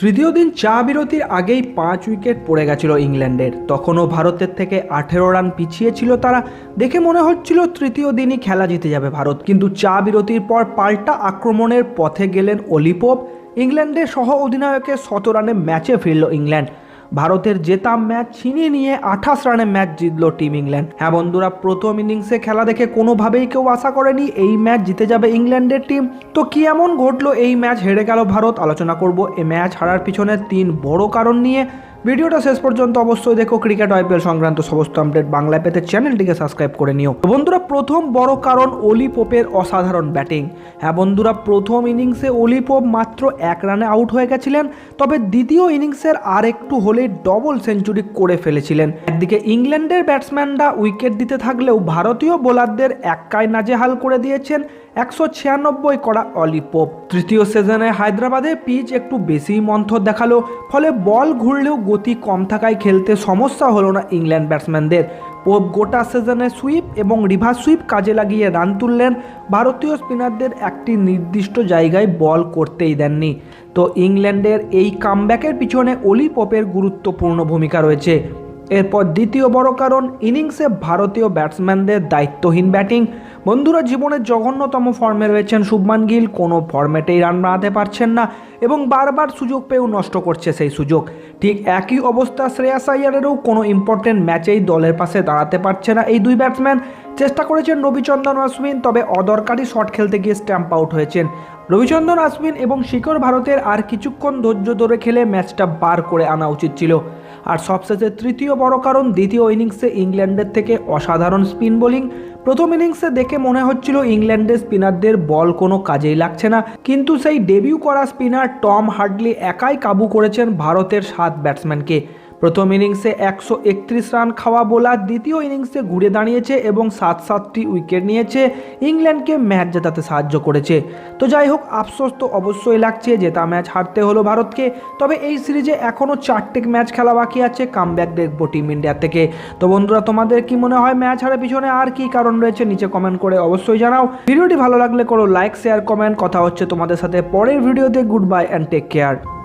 তৃতীয় দিন চা বিরতির আগেই পাঁচ উইকেট পড়ে গেছিল ইংল্যান্ডের। তখনও ভারতের থেকে আঠেরো রান পিছিয়ে ছিল তারা। দেখে মনে হচ্ছিল তৃতীয় দিনই খেলা জিতে যাবে ভারত। কিন্তু চা বিরতির পর পাল্টা আক্রমণের পথে গেলেন অলিপোপ। ইংল্যান্ডের সহ অধিনায়কের শত রানে ম্যাচে ফিরল ইংল্যান্ড। ভারতের জেতাম ম্যাচ ছিনিয়ে নিয়ে আঠাশ রানে ম্যাচ জিতল টিম ইংল্যান্ড। হ্যাঁ বন্ধুরা, প্রথম ইনিংসে খেলা দেখে কোনোভাবেই কেউ আশা করেনি এই ম্যাচ জিতে যাবে ইংল্যান্ডের টিম। তো কি এমন ঘটলো? এই ম্যাচ হেরে গেল ভারত। আলোচনা করব এই ম্যাচ হারার পিছনে তিন বড় কারণ নিয়ে। ভিডিওটা শেষ পর্যন্ত অবশ্যই দেখো ক্রিকেট আইপিএল সংক্রান্ত সমস্ত আপডেট বাংলায় পেতে চ্যানেলটিকে সাবস্ক্রাইব করে নিও। বন্ধুরা, প্রথম বড় কারণ অলি পোপের অসাধারণ ব্যাটিং। হ্যাঁ বন্ধুরা, প্রথম ইনিংসে অলি পোপ মাত্র এক রানে আউট হয়ে গেছিলেন, তবে দ্বিতীয় ইনিংসের আর একটু হলেই ডবল সেঞ্চুরি করে ফেলেছিলেন। একদিকে ইংল্যান্ডের ব্যাটসম্যানরা উইকেট দিতে থাকলেও ভারতীয় বোলারদের একাই নাজেহাল করে দিয়েছেন একশো ছিয়ানব্বই করা অলি পোপ। তৃতীয় সিজনে হায়দ্রাবাদে পিচ একটু বেশি মন্থর দেখাল, ফলে বল ঘুরলেও গতি কম থাকায় খেলতে সমস্যা হলো না ইংল্যান্ড ব্যাটসম্যানদের। পোপ গোটা সিজনে সুইপ এবং রিভার্স সুইপ কাজে লাগিয়ে রান তুললেন ভারতীয় স্পিনারদের একটি নির্দিষ্ট জায়গায় বল করতেই দেননি। তো ইংল্যান্ডের এই কামব্যাকের পিছনে অলি পোপের গুরুত্বপূর্ণ ভূমিকা রয়েছে। এরপর দ্বিতীয় বড় কারণ, ইনিংসে ভারতীয় ব্যাটসম্যানদের দায়িত্বহীন ব্যাটিং। বন্ধুরা, জীবনের জঘন্যতম ফর্মে রয়েছেন শুভমান গিল। কোনো ফর্মেটেই রান বাড়াতে পারছেন না এবং বারবার সুযোগ পেয়েও নষ্ট করছে সেই সুযোগ। ঠিক একই অবস্থা শ্রেয়াস আইয়ারেরও কোনো ইম্পর্টেন্ট ম্যাচেই দলের পাশে দাঁড়াতে পারছে না এই দুই ব্যাটসম্যান চেষ্টা করেছেন রবিচন্দ্রন অশ্বিন, তবে অদরকারি শট খেলতে গিয়ে স্ট্যাম্প আউট হয়েছেন। রবিচন্দ্রন অশ্বিন এবং শিখর ভারতের আর কিছুক্ষণ ধৈর্য ধরে খেলে ম্যাচটা বার করে আনা উচিত ছিল। আর সবশেষে তৃতীয় বড় কারণ, দ্বিতীয় ইনিংসে ইংল্যান্ডের থেকে অসাধারণ স্পিন বোলিং। প্রথম ইনিংসে দেখে মনে হচ্ছিল ইংল্যান্ডের স্পিনারদের বল কোনো কাজেই লাগছে না, কিন্তু সেই ডেবিউ করা স্পিনার টম হার্ডলি একাই কাবু করেছেন ভারতের সাত ব্যাটসম্যানকে। প্রথম ইনিংসে একশো একত্রিশ রান খাওয়া বোলার দ্বিতীয় ইনিংসে ঘুরে দাঁড়িয়েছে এবং সাত সাতটি উইকেট নিয়েছে। ইংল্যান্ডকে ম্যাচ জেতাতে সাহায্য করেছে। তো যাই হোক, আফসোস তো অবশ্যই লাগছে জেতা ম্যাচ হারতে হলো ভারতকে। তবে এই সিরিজে এখনও চারটে ম্যাচ খেলা বাকি আছে কামব্যাক দেখব টিম ইন্ডিয়া থেকে। তো বন্ধুরা, তোমাদের কি মনে হয় ম্যাচ হারার পিছনে আর কি কারণ রয়েছে নিচে কমেন্ট করে অবশ্যই জানাও। ভিডিওটি ভালো লাগলে করো লাইক, শেয়ার, কমেন্ট। কথা হচ্ছে তোমাদের সাথে পরের ভিডিওতে। Good bye and take care